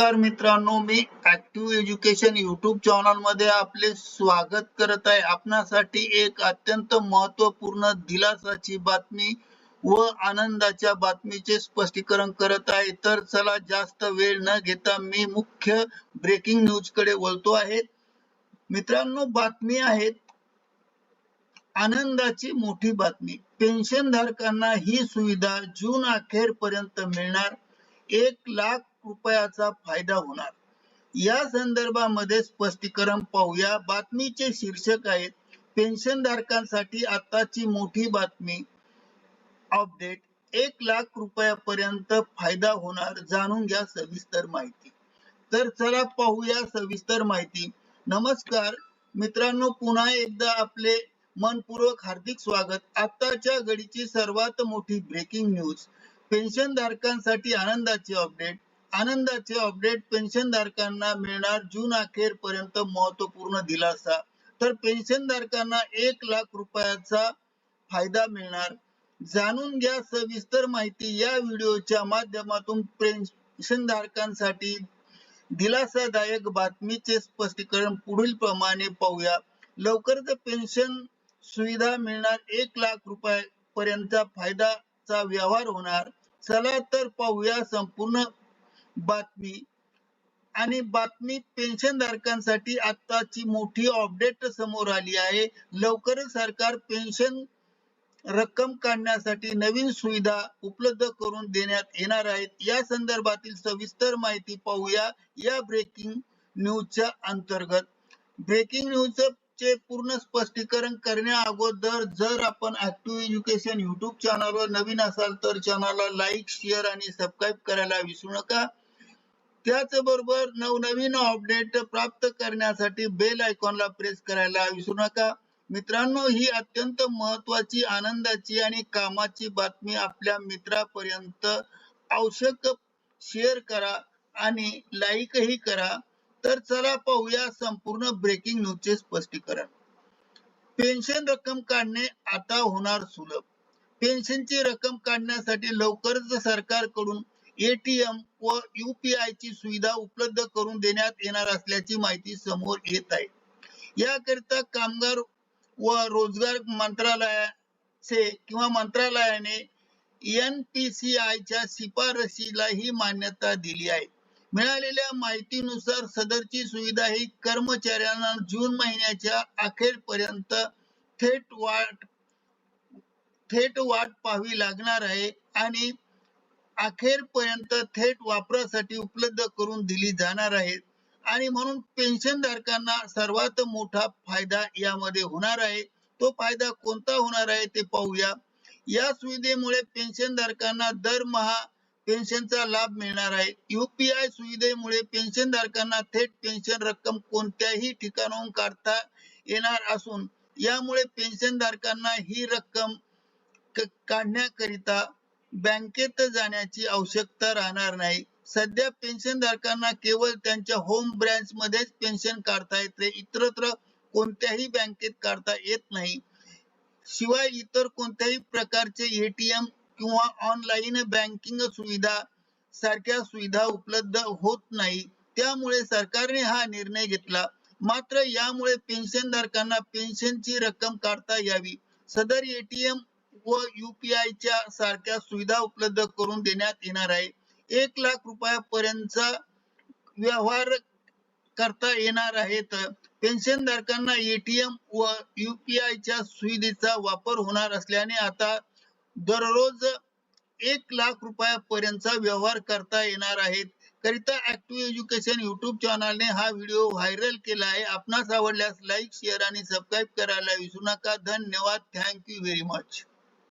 नमस्कार मित्रांनो मी ऍक्टिव्ह एज्युकेशन युट्यूब चॅनलमध्ये आपले स्वागत करत आहे. आपणासाठी एक अत्यंत महत्त्वपूर्ण दिलासाची बातमी व आनंदाच्या बातमीचे स्पष्टीकरण करत आहे. तर चला जास्त वेळ न घेता मी मुख्य ब्रेकिंग न्यूजकडे वळतो आहे. मित्रांनो बातमी आहेत. आनंदाची मोठी बातमी. पेन्शन धारकांना ही सुविधा जून अखेर पर्यंत मिळणार. एक लाख रुपयाचा फायदा होणार. या संदर्भामध्ये स्पष्टीकरण पाहूया. बातमीचे शीर्षक आहेत पेन्शन धारकांसाठी आताची मोठी बातमी. अपडेट एक लाख रुपयापर्यंत फायदा होणार जाणून घ्या सविस्तर माहिती. तर चला पाहूया सविस्तर माहिती. नमस्कार मित्रांनो पुन्हा एकदा आपले मनपूर्वक हार्दिक स्वागत. आताच्या घडीची सर्वात मोठी ब्रेकिंग न्यूज. पेन्शन धारकांसाठी आनंदाची अपडेट. आनंदाचे अपडेट पेन्शन धारकांना मिळणार जून अखेर पर्यंत महत्त्वपूर्ण दिलासा. तर पेन्शन धारकांना एक लाख रुपयाचा फायदा मिळणार. जाणून घ्या सविस्तर माहिती या व्हिडिओच्या माध्यमातून पेन्शन धारकांसाठी दिलासादायक बातमीचे स्पष्टीकरण पुढील प्रमाणे पाहूया. लवकरच पेन्शन सुविधा मिळणार. एक लाख रुपये पर्यंतचा फायदाचा व्यवहार होणार. चला तर पाहूया संपूर्ण बातमी. आणि बातमी पेन्शन धारकांसाठी आताची मोठी अपडेट समोर आली आहे. लवकरच सरकार पेन्शन रक्कम काढण्यासाठी नवीन सुविधा उपलब्ध करून देण्यात येणार आहेत. या संदर्भातील सविस्तर माहिती पाहूया या ब्रेकिंग न्यूजच्या अंतर्गत. ब्रेकिंग न्यूज चे पूर्ण स्पष्टीकरण करण्या अगोदर जर आपण ऍक्टिव्ह एज्युकेशन युट्यूब चॅनलवर नवीन असाल तर चॅनलला लाईक शेअर आणि सबस्क्राईब करायला विसरू नका. त्याचबरोबर नवनवीन अपडेट प्राप्त करण्यासाठी बेल आयकॉनला प्रेस करायला विसरू नका. मित्रांनो ही अत्यंत महत्वाची आनंदाची आणि कामाची बातमी आपल्या मित्रापर्यंत आवश्यक शेअर करा आणि लाईकही करा. तर चला पाहूया संपूर्ण ब्रेकिंग न्यूजचे स्पष्टीकरण. पेन्शन रक्कम काढणे आता होणार सुलभ. पेन्शनची रक्कम काढण्यासाठी लवकरच सरकारकडून एटीएम व युपीआय ची सुविधा उपलब्ध करून देण्यात येणार असल्याची माहिती समोर येत आहे. याकरिता कामगार व रोजगार मंत्रालयाचे किंवा मंत्रालयाने सी आयच्या शिफारशीला ही मान्यता दिली आहे. मिळालेल्या माहितीनुसार सदरची सुविधा ही कर्मचाऱ्यांना जून महिन्याच्या अखेरपर्यंत थेट वाट थेट वाट पाहावी लागणार आहे आणि अखेरपर्यंत थेट वापरासाठी उपलब्ध करून दिली जाणार आहे. आणि म्हणून पेन्शन धारकांना सर्वात मोठा फायदा यामध्ये होणार आहे. तो फायदा कोणता होणार आहे ते पाहूया. या सुविधेमुळे पेन्शन धारकांना दरमहा पेन्शनचा लाभ मिळणार आहे. युपीआय सुविधेमुळे पेन्शन धारकांना थेट पेन्शन रक्कम कोणत्याही ठिकाणाहून काढता येणार असून यामुळे पेन्शन धारकांना ही रक्कम काढण्याकरिता बँकेत जाण्याची आवश्यकता राहणार नाही. सध्या पेन्शन धारकांना केवळ त्यांच्या होम ब्रँच मध्येच पेन्शन काढता येते. इतरत्र कोणत्याही बँकेत काढता येत नाही. शिवाय इतर कोणत्याही प्रकारचे एटीएम किंवा ऑनलाईन बँकिंग सुविधा सारख्या सुविधा उपलब्ध होत नाही. त्यामुळे सरकारने हा निर्णय घेतला. मात्र यामुळे पेन्शन धारकांना पेन्शनची रक्कम काढता यावी. सदर एटीएम व युपीआय च्या सारख्या सुविधा उपलब्ध करून देण्यात येणार आहे. एक लाख रुपयापर्यंतचा व्यवहार करता येणार आहेत पेन्शन धारकांना एटीएम व युपीआय च्या सुविधेचा वापर होणार असल्याने आता दररोज एक लाख रुपयापर्यंतचा व्यवहार करता येणार आहेत करिता ऍक्टिव्ह एज्युकेशन युट्यूब चॅनलने हा व्हिडिओ व्हायरल केला आहे. आपणास आवडल्यास लाईक शेअर आणि सबस्क्राईब करायला विसरू नका. धन्यवाद. Thank you very much